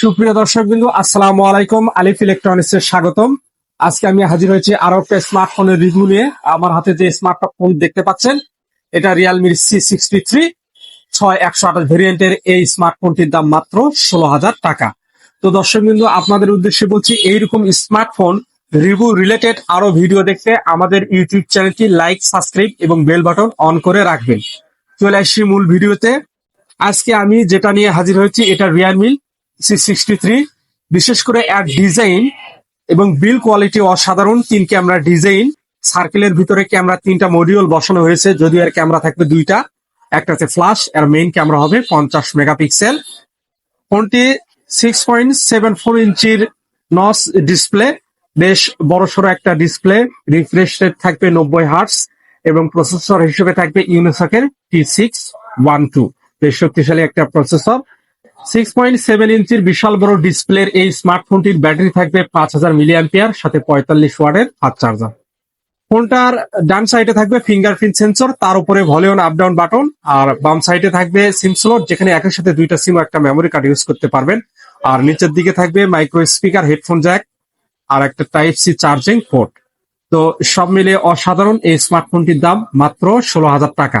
সুপ্রিয় দর্শক বিন্দু আসসালামু আলাইকুম। আলিফ ইলেকট্রনিক্স এর স্বাগতম। আজকে আমি হাজির হয়েছি আরও একটা স্মার্টফোনের রিভিউ নিয়ে। আমার হাতে যে স্মার্টফোন দেখতে পাচ্ছেন, এটা রিয়ালমির সি সিক্সটি থ্রি ছয় একশো আঠাশ ভেরিয়েন্টের এই স্মার্টফোনটির দাম মাত্র ষোলো হাজার টাকা। তো দর্শক বিন্দু আপনাদের উদ্দেশ্যে বলছি, এইরকম স্মার্টফোন রিভিউ রিলেটেড আরও ভিডিও দেখতে আমাদের ইউটিউব চ্যানেলটি লাইক, সাবস্ক্রাইব এবং বেল বাটন অন করে রাখবেন। চলে আসছি মূল ভিডিওতে। আজকে আমি যেটা নিয়ে হাজির হয়েছি, এটা রিয়ালমি সি সিক্সটি থ্রি বিশেষ করে এর ডিজাইন এবং বিল কোয়ালিটি অসাধারণ তিন ক্যামেরা ডিজাইন। সার্কেলের ভিতরে ক্যামেরা তিনটা মডিউল বসানো হয়েছে, যদিও এর ক্যামেরা থাকবে দুইটা। একটাতে ফ্ল্যাশ এর মেইন ক্যামেরা হবে পঞ্চাশ মেগাপিক্সেল। ফোনটি সিক্স পয়েন্ট সেভেন ফোর ইঞ্চির নস ডিসপ্লে বেশ বড়সড় একটা ডিসপ্লে রিফ্রেশ রেট থাকবে নব্বই হার্টস এবং প্রসেসর হিসেবে থাকবে ইউনিসকের টি সিক্স ওয়ান টু বেশ শক্তিশালী একটা প্রসেসর সিক্স পয়েন্ট সেভেন ইঞ্চির বিশাল বড় ডিসপ্লের এই স্মার্টফোনটির ব্যাটারি থাকবে পাঁচ হাজার মিলিয়াম্পিয়ার সাথে পঁয়তাল্লিশ ওয়ার্ডের ফাস্ট চার্জার ফোনটার ডান সাইডে থাকবে ফিঙ্গারপ্রিন্ট সেন্সর তার উপরে ভলিউম আপ ডাউন বাটন আর বাম সাইডে থাকবে সিম স্লট যেখানে একই সাথে দুইটা সিম একটা মেমোরি কার্ড ইউজ করতে পারবেন। আর নিচের দিকে থাকবে মাইক্রো স্পিকার হেডফোন জ্যাক আর একটা টাইপ সি চার্জিং পোর্ট তো সব মিলে অসাধারণ এই স্মার্টফোনটির দাম মাত্র ষোলো হাজার টাকা।